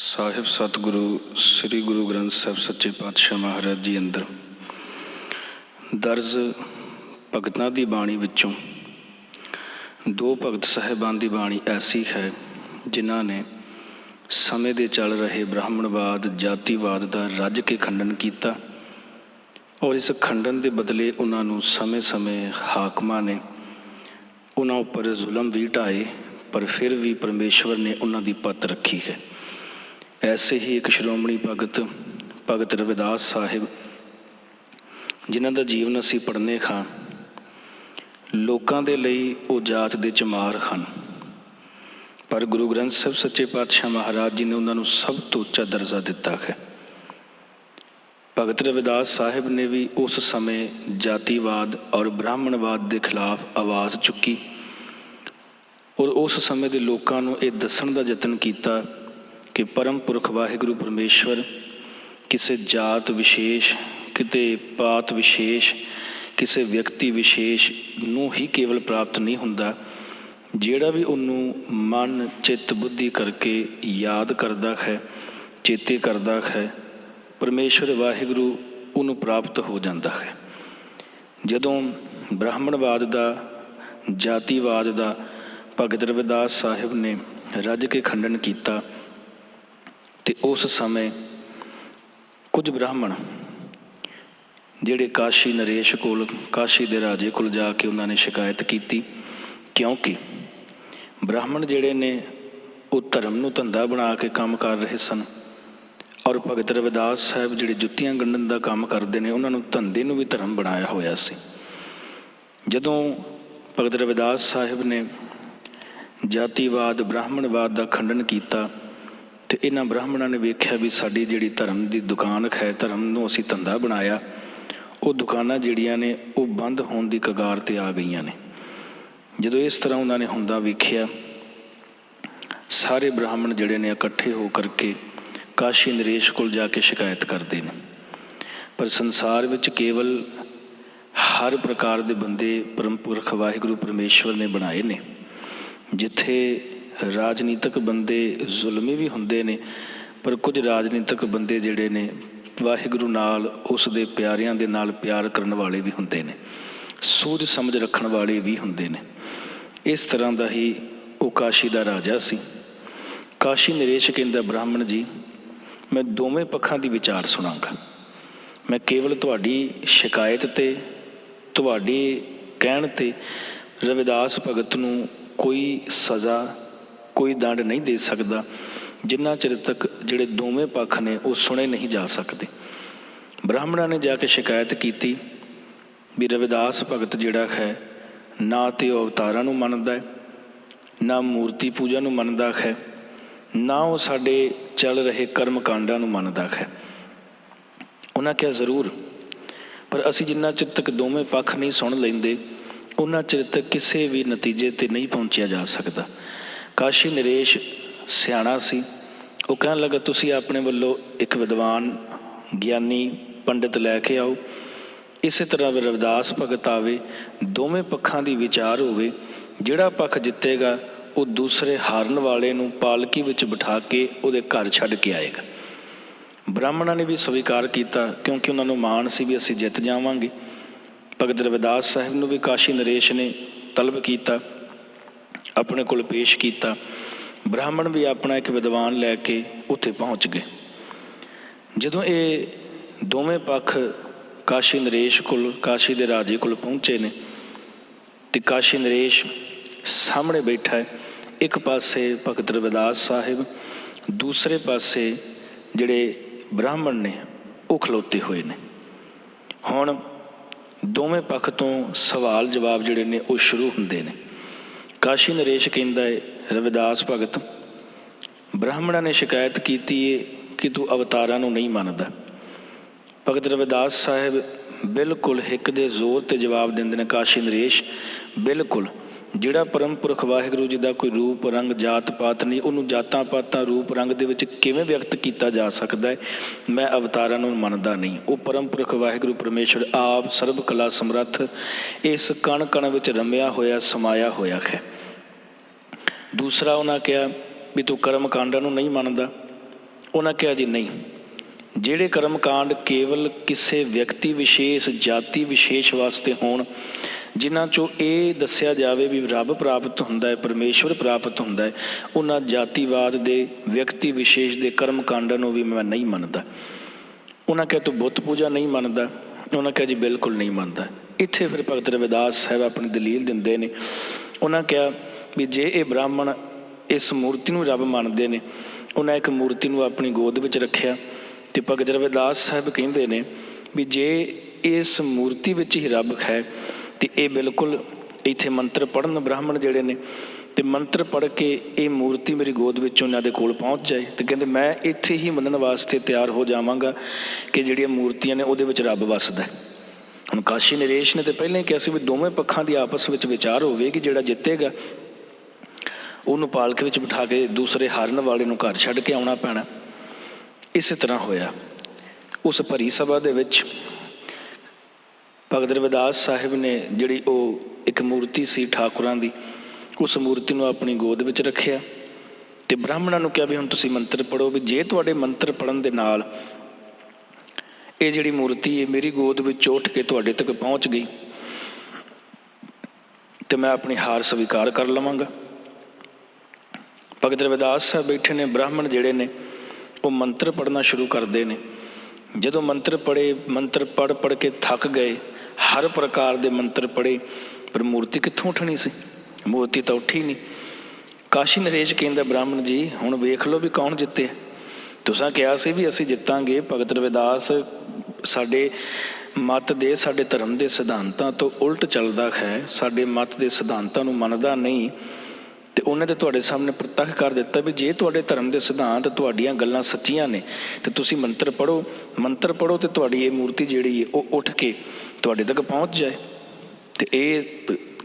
ਸਾਹਿਬ ਸਤਿਗੁਰੂ, ਸ੍ਰੀ ਗੁਰੂ ਗ੍ਰੰਥ ਸਾਹਿਬ ਸੱਚੇ ਪਾਤਸ਼ਾਹ ਮਹਾਰਾਜ ਜੀ ਅੰਦਰ। ਦਰਜ ਭਗਤਾਂ ਦੀ ਬਾਣੀ ਵਿੱਚੋਂ ਦੋ ਭਗਤ ਸਾਹਿਬਾਨ ਦੀ ਬਾਣੀ ਐਸੀ ਹੈ, ਜਿਨ੍ਹਾਂ ਨੇ ਸਮੇਂ ਦੇ ਚੱਲ ਰਹੇ ਬ੍ਰਾਹਮਣਵਾਦ, ਜਾਤੀਵਾਦ ਦਾ ਰੱਜ ਕੇ ਖੰਡਨ ਕੀਤਾ ਔਰ ਇਸ ਖੰਡਨ ਦੇ ਬਦਲੇ ਉਹਨਾਂ ਨੂੰ ਸਮੇਂ-ਸਮੇਂ ਹਾਕਮਾਂ ਨੇ ਉਹਨਾਂ ਉੱਪਰ ਜ਼ੁਲਮ ਵੀ ਢਾਏ, ਪਰ ਫਿਰ ਵੀ ਪਰਮੇਸ਼ਵਰ ਨੇ ਉਹਨਾਂ ਦੀ ਪੱਤ ਰੱਖੀ ਹੈ। ਐਸੇ ਹੀ ਇੱਕ ਸ਼੍ਰੋਮਣੀ ਭਗਤ ਭਗਤ ਰਵਿਦਾਸ ਸਾਹਿਬ, ਜਿਨ੍ਹਾਂ ਦਾ ਜੀਵਨ ਅਸੀਂ ਪੜ੍ਹਨੇ ਖਾਂ, ਲੋਕਾਂ ਦੇ ਲਈ ਉਹ ਜਾਤ ਦੇ ਚਮਾਰ ਹਨ। ਪਰ ਗੁਰੂ ਗ੍ਰੰਥ ਸਾਹਿਬ ਸੱਚੇ ਪਾਤਸ਼ਾਹ ਮਹਾਰਾਜ ਜੀ ਨੇ ਉਹਨਾਂ ਨੂੰ ਸਭ ਤੋਂ ਉੱਚਾ ਦਰਜਾ ਦਿੱਤਾ ਹੈ। ਭਗਤ ਰਵਿਦਾਸ ਸਾਹਿਬ ਨੇ ਵੀ ਉਸ ਸਮੇਂ ਜਾਤੀਵਾਦ ਔਰ ਬ੍ਰਾਹਮਣਵਾਦ ਦੇ ਖਿਲਾਫ ਆਵਾਜ਼ ਚੁੱਕੀ ਔਰ ਉਸ ਸਮੇਂ ਦੇ ਲੋਕਾਂ ਨੂੰ ਇਹ ਦੱਸਣ ਦਾ ਯਤਨ ਕੀਤਾ ਕਿ ਪਰਮ ਪੁਰਖ ਵਾਹਿਗੁਰੂ ਪਰਮੇਸ਼ਵਰ, ਕਿਸੇ ਜਾਤ ਵਿਸ਼ੇਸ਼, ਕਿਤੇ ਪਾਤ ਵਿਸ਼ੇਸ਼, ਕਿਸੇ ਵਿਅਕਤੀ ਵਿਸ਼ੇਸ਼ ਨੂੰ ਹੀ ਕੇਵਲ ਪ੍ਰਾਪਤ ਨਹੀਂ ਹੁੰਦਾ, ਜਿਹੜਾ ਵੀ ਉਹਨੂੰ ਮਨ, ਚਿੱਤ, ਬੁੱਧੀ ਕਰਕੇ ਯਾਦ ਕਰਦਾ ਹੈ, ਚੇਤੇ ਕਰਦਾ ਹੈ, ਪਰਮੇਸ਼ਵਰ ਵਾਹਿਗੁਰੂ ਉਹਨੂੰ ਪ੍ਰਾਪਤ ਹੋ ਜਾਂਦਾ ਹੈ। ਜਦੋਂ ਬ੍ਰਾਹਮਣਵਾਦ ਦਾ, ਜਾਤੀਵਾਦ ਦਾ ਭਗਤ ਰਵਿਦਾਸ ਸਾਹਿਬ ਨੇ ਰੱਜ ਕੇ ਖੰਡਨ ਕੀਤਾ ਤੇ ਉਸ ਸਮੇਂ ਕੁਝ ਬ੍ਰਾਹਮਣ ਜਿਹੜੇ ਕਾਸ਼ੀ ਨਰੇਸ਼ ਕੋਲ, ਕਾਸ਼ੀ ਦੇ ਰਾਜੇ ਕੋਲ ਜਾ ਕੇ ਉਹਨਾਂ ਨੇ ਸ਼ਿਕਾਇਤ ਕੀਤੀ। ਕਿਉਂਕਿ ਬ੍ਰਾਹਮਣ ਜਿਹੜੇ ਨੇ, ਉਹ ਧਰਮ ਨੂੰ ਧੰਦਾ ਬਣਾ ਕੇ ਕੰਮ ਕਰ ਰਹੇ ਸਨ ਔਰ ਭਗਤ ਰਵਿਦਾਸ ਸਾਹਿਬ ਜਿਹੜੇ ਜੁੱਤੀਆਂ ਗੰਢਣ ਦਾ ਕੰਮ ਕਰਦੇ ਨੇ, ਉਹਨਾਂ ਨੂੰ ਧੰਦੇ ਨੂੰ ਵੀ ਧਰਮ ਬਣਾਇਆ ਹੋਇਆ ਸੀ। ਜਦੋਂ ਭਗਤ ਰਵਿਦਾਸ ਸਾਹਿਬ ਨੇ ਜਾਤੀਵਾਦ, ਬ੍ਰਾਹਮਣਵਾਦ ਦਾ ਖੰਡਨ ਕੀਤਾ ਤੇ ਇਹਨਾਂ ਬ੍ਰਾਹਮਣਾਂ ਨੇ ਵੇਖਿਆ ਵੀ ਸਾਡੀ ਜਿਹੜੀ ਧਰਮ ਦੀ ਦੁਕਾਨ ਹੈ, ਧਰਮ ਨੂੰ ਅਸੀਂ ਧੰਦਾ ਬਣਾਇਆ, ਉਹ ਦੁਕਾਨਾਂ ਜਿਹੜੀਆਂ ਨੇ, ਉਹ ਬੰਦ ਹੋਣ ਦੀ ਕਗਾਰ ਤੇ ਆ ਗਈਆਂ ਨੇ। ਜਦੋਂ ਇਸ ਤਰ੍ਹਾਂ ਉਹਨਾਂ ਨੇ ਹੁੰਦਾ ਵੇਖਿਆ, ਸਾਰੇ ਬ੍ਰਾਹਮਣ ਜਿਹੜੇ ਨੇ ਇਕੱਠੇ ਹੋ ਕਰਕੇ ਕਾਸ਼ੀ ਨਰੇਸ਼ ਕੋਲ ਜਾ ਕੇ ਸ਼ਿਕਾਇਤ ਕਰਦੇ ਨੇ। ਪਰ ਸੰਸਾਰ ਵਿੱਚ ਕੇਵਲ ਹਰ ਪ੍ਰਕਾਰ ਦੇ ਬੰਦੇ ਪਰਮ ਪੁਰਖ ਵਾਹਿਗੁਰੂ ਪਰਮੇਸ਼ਵਰ ਨੇ ਬਣਾਏ ਨੇ, ਜਿੱਥੇ ਰਾਜਨੀਤਿਕ ਬੰਦੇ ਜ਼ੁਲਮੀ ਵੀ ਹੁੰਦੇ ਨੇ, ਪਰ ਕੁਝ ਰਾਜਨੀਤਿਕ ਬੰਦੇ ਜਿਹੜੇ ਨੇ, ਵਾਹਿਗੁਰੂ ਨਾਲ, ਉਸ ਦੇ ਪਿਆਰਿਆਂ ਦੇ ਨਾਲ ਪਿਆਰ ਕਰਨ ਵਾਲੇ ਵੀ ਹੁੰਦੇ ਨੇ ਸੋਚ ਸਮਝ ਰੱਖਣ ਵਾਲੇ ਵੀ ਹੁੰਦੇ ਨੇ। ਇਸ ਤਰ੍ਹਾਂ ਦਾ ਹੀ ਉਹ ਕਾਸ਼ੀ ਦਾ ਰਾਜਾ ਸੀ। ਕਾਸ਼ੀ ਨਰੇਸ਼ ਕਹਿੰਦਾ, ਬ੍ਰਾਹਮਣ ਜੀ, ਮੈਂ ਦੋਵੇਂ ਪੱਖਾਂ ਦੀ ਵਿਚਾਰ ਸੁਣਾਂਗਾ। ਮੈਂ ਕੇਵਲ ਤੁਹਾਡੀ ਸ਼ਿਕਾਇਤ ਤੇ, ਤੁਹਾਡੇ ਕਹਿਣ ਤੇ ਰਵਿਦਾਸ ਭਗਤ ਨੂੰ ਕੋਈ ਸਜ਼ਾ ਕੋਈ ਦੰਡ ਨਹੀਂ ਦੇ ਸਕਦਾ। ਜਿੰਨਾ ਚਿਰ ਤੱਕ ਜਿਹੜੇ ਦੋਵੇਂ ਪੱਖ ਨੇ, ਉਹ ਸੁਣੇ ਨਹੀਂ ਜਾ ਸਕਦੇ। ਬ੍ਰਾਹਮਣਾਂ ਨੇ ਜਾ ਕੇ ਸ਼ਿਕਾਇਤ ਕੀਤੀ ਵੀ ਰਵਿਦਾਸ ਭਗਤ ਜਿਹੜਾ ਹੈ, ਨਾ ਤੇ ਉਹ ਅਵਤਾਰਾਂ ਨੂੰ ਮੰਨਦਾ ਹੈ, ਨਾ ਮੂਰਤੀ ਪੂਜਾ ਨੂੰ ਮੰਨਦਾ ਹੈ, ਨਾ ਉਹ ਸਾਡੇ ਚੱਲ ਰਹੇ ਕਰਮ ਕਾਂਡਾਂ ਨੂੰ ਮੰਨਦਾ ਹੈ। ਉਹਨਾਂ ਕਿਹਾ, ਜ਼ਰੂਰ, ਪਰ ਅਸੀਂ ਜਿੰਨਾ ਚਿਰ ਤੱਕ ਦੋਵੇਂ ਪੱਖ ਨਹੀਂ ਸੁਣ ਲੈਂਦੇ, ਉਹਨਾਂ ਚਿਰ ਤੱਕ ਕਿਸੇ ਵੀ ਨਤੀਜੇ ਤੇ ਨਹੀਂ ਪਹੁੰਚਿਆ ਜਾ ਸਕਦਾ। ਕਾਸ਼ੀ ਨਰੇਸ਼ ਸਿਆਣਾ ਸੀ। ਉਹ ਕਹਿਣ ਲੱਗਾ, ਤੁਸੀਂ ਆਪਣੇ ਵੱਲੋਂ ਇੱਕ ਵਿਦਵਾਨ ਗਿਆਨੀ ਪੰਡਿਤ ਲੈ ਕੇ ਆਓ। ਇਸੇ ਤਰ੍ਹਾਂ ਰਵਿਦਾਸ ਭਗਤ ਆਵੇ, ਦੋਵੇਂ ਪੱਖਾਂ ਦੀ ਵਿਚਾਰ ਹੋਵੇ। ਜਿਹੜਾ ਪੱਖ ਜਿੱਤੇਗਾ, ਉਹ ਦੂਸਰੇ ਹਾਰਨ ਵਾਲੇ ਨੂੰ ਪਾਲਕੀ ਵਿੱਚ ਬਿਠਾ ਕੇ ਉਹਦੇ ਘਰ ਛੱਡ ਕੇ ਆਏਗਾ। ਬ੍ਰਾਹਮਣਾਂ ਨੇ ਵੀ ਸਵੀਕਾਰ ਕੀਤਾ, ਕਿਉਂਕਿ ਉਹਨਾਂ ਨੂੰ ਮਾਣ ਸੀ ਵੀ ਅਸੀਂ ਜਿੱਤ ਜਾਵਾਂਗੇ। ਭਗਤ ਰਵਿਦਾਸ ਸਾਹਿਬ ਨੂੰ ਵੀ ਕਾਸ਼ੀ ਨਰੇਸ਼ ਨੇ ਤਲਬ ਕੀਤਾ। ਆਪਣੇ ਕੋਲ ਪੇਸ਼ ਕੀਤਾ। ਬ੍ਰਾਹਮਣ ਵੀ ਆਪਣਾ ਇੱਕ ਵਿਦਵਾਨ ਲੈ ਕੇ ਉੱਥੇ ਪਹੁੰਚ ਗਏ। ਜਦੋਂ ਇਹ ਦੋਵੇਂ ਪੱਖ ਕਾਸ਼ੀ ਨਰੇਸ਼ ਕੋਲ, ਕਾਸ਼ੀ ਦੇ ਰਾਜੇ ਕੋਲ ਪਹੁੰਚੇ ਨੇ ਤੇ ਕਾਸ਼ੀ ਨਰੇਸ਼ ਸਾਹਮਣੇ ਬੈਠਾ ਹੈ। ਇੱਕ ਪਾਸੇ ਭਗਤ ਰਵਿਦਾਸ ਸਾਹਿਬ, ਦੂਸਰੇ ਪਾਸੇ ਜਿਹੜੇ ਬ੍ਰਾਹਮਣ ਨੇ, ਉਹ ਖਲੋਤੇ ਹੋਏ ਨੇ। ਹੁਣ ਦੋਵੇਂ ਪੱਖ ਤੋਂ ਸਵਾਲ ਜਵਾਬ ਜਿਹੜੇ ਨੇ ਉਹ ਸ਼ੁਰੂ ਹੁੰਦੇ ਨੇ। ਕਾਸ਼ੀ ਨਰੇਸ਼ ਕਹਿੰਦਾ ਏ ਰਵਿਦਾਸ ਭਗਤ, ਬ੍ਰਾਹਮਣਾਂ ਨੇ ਸ਼ਿਕਾਇਤ ਕੀਤੀ ਏ ਕਿ ਤੂੰ ਅਵਤਾਰਾਂ ਨੂੰ ਨਹੀਂ ਮੰਨਦਾ। ਭਗਤ ਰਵਿਦਾਸ ਸਾਹਿਬ ਬਿਲਕੁਲ ਹਿੱਕ ਦੇ ਜ਼ੋਰ ਤੇ ਜਵਾਬ ਦਿੰਦੇ ਨੇ, ਕਾਸ਼ੀ ਨਰੇਸ਼, ਬਿਲਕੁਲ। ਜਿਹੜਾ ਪਰਮ ਪੁਰਖ ਵਾਹਿਗੁਰੂ ਜੀ ਦਾ ਕੋਈ ਰੂਪ, ਰੰਗ, ਜਾਤ ਪਾਤ ਨਹੀਂ, ਉਹਨੂੰ ਜਾਤਾਂ ਪਾਤਾਂ, ਰੂਪ, ਰੰਗ ਦੇ ਵਿੱਚ ਕਿਵੇਂ ਵਿਅਕਤ ਕੀਤਾ ਜਾ ਸਕਦਾ ਹੈ, ਮੈਂ ਅਵਤਾਰਾਂ ਨੂੰ ਮੰਨਦਾ ਨਹੀਂ। ਉਹ ਪਰਮ ਪੁਰਖ ਵਾਹਿਗੁਰੂ ਪਰਮੇਸ਼ਰ ਆਪ ਸਰਬ ਕਲਾ ਸਮਰੱਥ ਇਸ ਕਣ ਕਣ ਵਿੱਚ ਰਮਿਆ ਹੋਇਆ, ਸਮਾਇਆ ਹੋਇਆ ਹੈ। ਦੂਸਰਾ ਉਹਨਾਂ ਕਿਹਾ ਵੀ ਤੂੰ ਕਰਮ ਕਾਂਡਾਂ ਨੂੰ ਨਹੀਂ ਮੰਨਦਾ। ਉਹਨਾਂ ਕਿਹਾ ਜੀ ਨਹੀਂ। ਜਿਹੜੇ ਕਰਮ ਕਾਂਡ ਕੇਵਲ ਕਿਸੇ ਵਿਅਕਤੀ ਵਿਸ਼ੇਸ਼, ਜਾਤੀ ਵਿਸ਼ੇਸ਼ ਵਾਸਤੇ ਹੋਣ ਜਿਨ੍ਹਾਂ ਚੋਂ ਇਹ ਦੱਸਿਆ ਜਾਵੇ ਵੀ ਰੱਬ ਪ੍ਰਾਪਤ ਹੁੰਦਾ ਹੈ, ਪਰਮੇਸ਼ਵਰ ਪ੍ਰਾਪਤ ਹੁੰਦਾ ਹੈ, ਉਹਨਾਂ ਜਾਤੀਵਾਦ ਦੇ ਵਿਅਕਤੀ ਵਿਸ਼ੇਸ਼ ਦੇ ਕਰਮ ਕਾਂਡਾਂ ਨੂੰ ਵੀ ਮੈਂ ਨਹੀਂ ਮੰਨਦਾ। ਉਹਨਾਂ ਕਿਹਾ ਤੂੰ ਬੁੱਤ ਪੂਜਾ ਨਹੀਂ ਮੰਨਦਾ, ਉਹਨਾਂ ਕਿਹਾ ਜੀ ਬਿਲਕੁਲ ਨਹੀਂ ਮੰਨਦਾ। ਇੱਥੇ ਫਿਰ ਭਗਤ ਰਵਿਦਾਸ ਸਾਹਿਬ ਆਪਣੀ ਦਲੀਲ ਦਿੰਦੇ ਨੇ। ਉਹਨਾਂ ਕਿਹਾ ਵੀ ਜੇ ਇਹ ਬ੍ਰਾਹਮਣ ਇਸ ਮੂਰਤੀ ਨੂੰ ਰੱਬ ਮੰਨਦੇ ਨੇ, ਉਹਨਾਂ ਇੱਕ ਮੂਰਤੀ ਨੂੰ ਆਪਣੀ ਗੋਦ ਵਿੱਚ ਰੱਖਿਆ। ਤੇ ਭਗਤ ਰਵਿਦਾਸ ਸਾਹਿਬ ਕਹਿੰਦੇ ਨੇ ਵੀ ਜੇ ਇਸ ਮੂਰਤੀ ਵਿੱਚ ਹੀ ਰੱਬ ਹੈ ਤੇ ਇਹ ਬਿਲਕੁਲ ਇੱਥੇ ਮੰਤਰ ਪੜਨ ਬ੍ਰਾਹਮਣ ਜਿਹੜੇ ਨੇ ਤੇ ਮੰਤਰ ਪੜ ਕੇ ਇਹ ਮੂਰਤੀ ਮੇਰੀ ਗੋਦ ਵਿੱਚੋਂ ਉਹਨਾਂ ਦੇ ਕੋਲ ਪਹੁੰਚ ਜਾਏ ਤੇ ਕਹਿੰਦੇ ਮੈਂ ਇੱਥੇ ਹੀ ਮੰਨਣ ਵਾਸਤੇ ਤਿਆਰ ਹੋ ਜਾਵਾਂਗਾ ਕਿ ਜਿਹੜੀਆਂ ਮੂਰਤੀਆਂ ਨੇ ਉਹਦੇ ਵਿੱਚ ਰੱਬ ਵੱਸਦਾ ਹੈ। ਹੁਣ ਕਾਸ਼ੀ ਨਰੇਸ਼ ਨੇ ਤੇ ਪਹਿਲਾਂ ਹੀ ਕਿਹਾ ਸੀ ਵੀ ਦੋਵੇਂ ਪੱਖਾਂ ਦੀ ਆਪਸ ਵਿੱਚ ਵਿਚਾਰ ਹੋਵੇਗੀ, ਜਿਹੜਾ ਜਿੱਤੇਗਾ, ਉਹਨੂੰ ਪਾਲਕ ਵਿੱਚ ਬਿਠਾ ਕੇ ਦੂਸਰੇ ਹਾਰਨ ਵਾਲੇ ਨੂੰ ਘਰ ਛੱਡ ਕੇ ਆਉਣਾ ਪੈਣਾ। ਇਸੇ ਤਰ੍ਹਾਂ ਹੋਇਆ। ਉਸ ਭਰੀ ਸਭਾ ਦੇ ਵਿੱਚ ਭਗਤ ਰਵਿਦਾਸ ਸਾਹਿਬ ਨੇ ਜਿਹੜੀ ਉਹ ਇੱਕ ਮੂਰਤੀ ਸੀ ਠਾਕੁਰਾਂ ਦੀ, ਉਸ ਮੂਰਤੀ ਨੂੰ ਆਪਣੀ ਗੋਦ ਵਿੱਚ ਰੱਖਿਆ ਤੇ ਬ੍ਰਾਹਮਣਾਂ ਨੂੰ ਕਿਹਾ ਵੀ ਹੁਣ ਤੁਸੀਂ ਮੰਤਰ ਪੜੋ ਵੀ ਜੇ ਤੁਹਾਡੇ ਮੰਤਰ ਪੜਨ ਦੇ ਨਾਲ ਇਹ ਜਿਹੜੀ ਮੂਰਤੀ ਹੈ, ਮੇਰੀ ਗੋਦ ਵਿੱਚ ਉੱਠ ਕੇ ਤੁਹਾਡੇ ਤੱਕ ਪਹੁੰਚ ਗਈ ਤੇ ਮੈਂ ਆਪਣੀ ਹਾਰ ਸਵੀਕਾਰ ਕਰ ਲਵਾਂਗਾ। ਭਗਤ ਰਵਿਦਾਸ ਸਾਹਿਬ ਬੈਠੇ ਨੇ, ਬ੍ਰਾਹਮਣ ਜਿਹੜੇ ਨੇ, ਉਹ ਮੰਤਰ ਪੜਨਾ ਸ਼ੁਰੂ ਕਰਦੇ ਨੇ। ਜਦੋਂ ਮੰਤਰ ਪੜੇ ਮੰਤਰ ਪੜ ਪੜ ਕੇ ਥੱਕ ਗਏ ਹਰ ਪ੍ਰਕਾਰ ਦੇ ਮੰਤਰ ਪੜੇ ਪਰ ਮੂਰਤੀ ਕਿੱਥੋਂ ਉੱਠਣੀ ਸੀ? ਮੂਰਤੀ ਤਾਂ ਉੱਠੀ ਨਹੀਂ। ਕਾਸ਼ੀ ਨਰੇਸ਼ ਕਹਿੰਦਾ, ਬ੍ਰਾਹਮਣ ਜੀ, ਹੁਣ ਵੇਖ ਲਓ ਵੀ ਕੌਣ ਜਿੱਤੇ ਤੁਸੀਂ ਕਿਹਾ ਸੀ ਵੀ ਅਸੀਂ ਜਿੱਤਾਂਗੇ, ਭਗਤ ਰਵਿਦਾਸ ਸਾਡੇ ਮਤ ਦੇ, ਸਾਡੇ ਧਰਮ ਦੇ ਸਿਧਾਂਤਾਂ ਤੋਂ ਉਲਟ ਚੱਲਦਾ ਹੈ। ਸਾਡੇ ਮਤ ਦੇ ਸਿਧਾਂਤਾਂ ਨੂੰ ਮੰਨਦਾ ਨਹੀਂ, ਤੇ ਉਹਨੇ ਤੇ ਤੁਹਾਡੇ ਸਾਹਮਣੇ ਪ੍ਰਤੱਖ ਕਰ ਦਿੱਤਾ ਵੀ ਜੇ ਤੁਹਾਡੇ ਧਰਮ ਦੇ ਸਿਧਾਂਤ ਤੁਹਾਡੀਆਂ ਗੱਲਾਂ ਸੱਚੀਆਂ ਨੇ, ਤੇ ਤੁਸੀਂ ਮੰਤਰ ਪੜੋ ਮੰਤਰ ਪੜੋ ਤੇ ਤੁਹਾਡੀ ਇਹ ਮੂਰਤੀ ਜਿਹੜੀ ਹੈ, ਉਹ ਉੱਠ ਕੇ ਤੁਹਾਡੇ ਤੱਕ ਪਹੁੰਚ ਜਾਏ। ਤੇ ਇਹ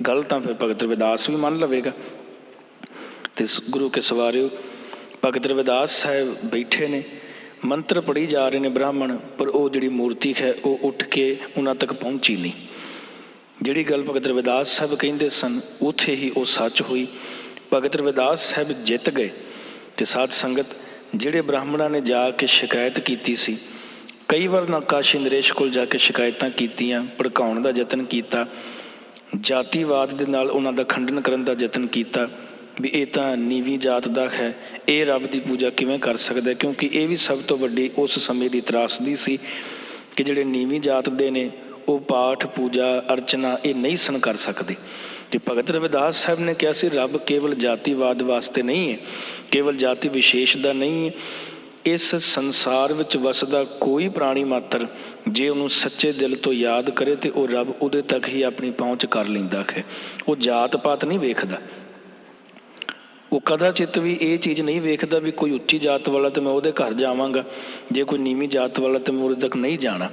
ਗੱਲ ਤਾਂ ਫਿਰ ਭਗਤ ਰਵਿਦਾਸ ਵੀ ਮੰਨ ਲਵੇਗਾ। ਤੇ ਗੁਰੂ ਕੇ ਸਵਾਰਿਓ, ਭਗਤ ਰਵਿਦਾਸ ਸਾਹਿਬ ਬੈਠੇ ਨੇ, ਮੰਤਰ ਪੜੀ ਜਾ ਰਹੇ ਨੇ ਬ੍ਰਾਹਮਣ, ਪਰ ਉਹ ਜਿਹੜੀ ਮੂਰਤੀ ਹੈ, ਉਹ ਉੱਠ ਕੇ ਉਹਨਾਂ ਤੱਕ ਪਹੁੰਚੀ ਨਹੀਂ। ਜਿਹੜੀ ਗੱਲ ਭਗਤ ਰਵਿਦਾਸ ਸਾਹਿਬ ਕਹਿੰਦੇ ਸਨ, ਉੱਥੇ ਹੀ ਉਹ ਸੱਚ ਹੋਈ। ਭਗਤ ਰਵਿਦਾਸ ਸਾਹਿਬ ਜਿੱਤ ਗਏ। ਤੇ ਸਾਧ ਸੰਗਤ, ਜਿਹੜੇ ਬ੍ਰਾਹਮਣਾਂ ਨੇ ਜਾ ਕੇ ਸ਼ਿਕਾਇਤ ਕੀਤੀ ਸੀ ਕਈ ਵਾਰ ਨਕਾਸ਼ੀ ਨਰੇਸ਼ ਕੋਲ ਜਾ ਕੇ ਸ਼ਿਕਾਇਤਾਂ ਕੀਤੀਆਂ, ਭੜਕਾਉਣ ਦਾ ਯਤਨ ਕੀਤਾ। ਜਾਤੀਵਾਦ ਦੇ ਨਾਲ ਉਹਨਾਂ ਦਾ ਖੰਡਨ ਕਰਨ ਦਾ ਯਤਨ ਕੀਤਾ ਵੀ ਇਹ ਤਾਂ ਨੀਵੀਂ ਜਾਤ ਦਾ ਹੈ, ਇਹ ਰੱਬ ਦੀ ਪੂਜਾ ਕਿਵੇਂ ਕਰ ਸਕਦਾ ਕਿਉਂਕਿ ਇਹ ਵੀ ਸਭ ਤੋਂ ਵੱਡੀ ਉਸ ਸਮੇਂ ਦੀ ਤਰਾਸਦੀ ਸੀ ਕਿ ਜਿਹੜੇ ਨੀਵੀਂ ਜਾਤ ਦੇ ਨੇ, ਉਹ ਪਾਠ, ਪੂਜਾ, ਅਰਚਨਾ ਇਹ ਨਹੀਂ ਸਨ ਕਰ ਸਕਦੇ। ਤੇ ਭਗਤ ਰਵਿਦਾਸ ਸਾਹਿਬ ਨੇ ਕਿਹਾ ਸੀ, ਰੱਬ ਕੇਵਲ ਜਾਤੀਵਾਦ ਵਾਸਤੇ ਨਹੀਂ ਹੈ, ਕੇਵਲ ਜਾਤੀ ਵਿਸ਼ੇਸ਼ ਦਾ ਨਹੀਂ ਹੈ। ਇਸ ਸੰਸਾਰ ਵਿੱਚ ਵਸਦਾ ਕੋਈ ਪ੍ਰਾਣੀ ਮਾਤਰ ਜੇ ਉਹਨੂੰ ਸੱਚੇ ਦਿਲ ਤੋਂ ਯਾਦ ਕਰੇ ਤੇ ਉਹ ਰੱਬ ਉਹਦੇ ਤੱਕ ਹੀ ਆਪਣੀ ਪਹੁੰਚ ਕਰ ਲੈਂਦਾ ਹੈ। ਉਹ ਜਾਤ ਪਾਤ ਨਹੀਂ ਵੇਖਦਾ। ਉਹ ਕਦਾਚਿਤ ਵੀ ਇਹ ਚੀਜ਼ ਨਹੀਂ ਵੇਖਦਾ ਵੀ ਕੋਈ ਉੱਚੀ ਜਾਤ ਵਾਲਾ ਤੇ ਮੈਂ ਉਹਦੇ ਘਰ ਜਾਵਾਂਗਾ। ਜੇ ਕੋਈ ਨੀਵੀਂ ਜਾਤ ਵਾਲਾ ਤੇ ਮੈਂ ਉਹਦੇ ਤੱਕ ਨਹੀਂ ਜਾਣਾ।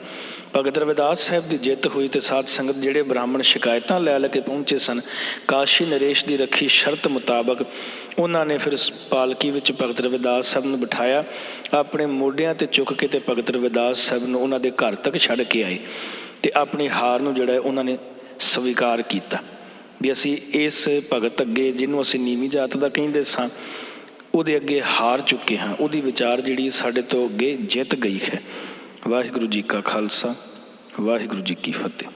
ਭਗਤ ਰਵਿਦਾਸ ਸਾਹਿਬ ਦੀ ਜਿੱਤ ਹੋਈ ਤੇ ਸਾਧ ਸੰਗਤ ਜਿਹੜੇ ਬ੍ਰਾਹਮਣ ਸ਼ਿਕਾਇਤਾਂ ਲੈ ਲੈ ਕੇ ਪਹੁੰਚੇ ਸਨ, ਕਾਸ਼ੀ ਨਰੇਸ਼ ਦੀ ਰੱਖੀ ਸ਼ਰਤ ਮੁਤਾਬਕ ਉਹਨਾਂ ਨੇ ਫਿਰ ਪਾਲਕੀ ਵਿੱਚ ਭਗਤ ਰਵਿਦਾਸ ਸਾਹਿਬ ਨੂੰ ਬਿਠਾਇਆ, ਆਪਣੇ ਮੋਢਿਆਂ ਤੇ ਚੁੱਕ ਕੇ ਤੇ ਭਗਤ ਰਵਿਦਾਸ ਸਾਹਿਬ ਨੂੰ ਉਹਨਾਂ ਦੇ ਘਰ ਤੱਕ ਛੱਡ ਕੇ ਆਏ ਤੇ ਆਪਣੀ ਹਾਰ ਨੂੰ ਜਿਹੜਾ ਉਹਨਾਂ ਨੇ ਸਵੀਕਾਰ ਕੀਤਾ। ਵੀ ਅਸੀਂ ਇਸ ਭਗਤ ਅੱਗੇ ਜਿਹਨੂੰ ਅਸੀਂ ਨੀਵੀਂ ਜਾਤ ਦਾ ਕਹਿੰਦੇ ਸਾਂ, ਉਹਦੇ ਅੱਗੇ ਹਾਰ ਚੁੱਕੇ ਹਾਂ। ਉਹਦੀ ਵਿਚਾਰ ਜਿਹੜੀ ਸਾਡੇ ਤੋਂ ਅੱਗੇ ਜਿੱਤ ਗਈ ਹੈ। ਵਾਹਿਗੁਰੂ ਜੀ ਕਾ ਖਾਲਸਾ, ਵਾਹਿਗੁਰੂ ਜੀ ਕੀ ਫਤਿਹ।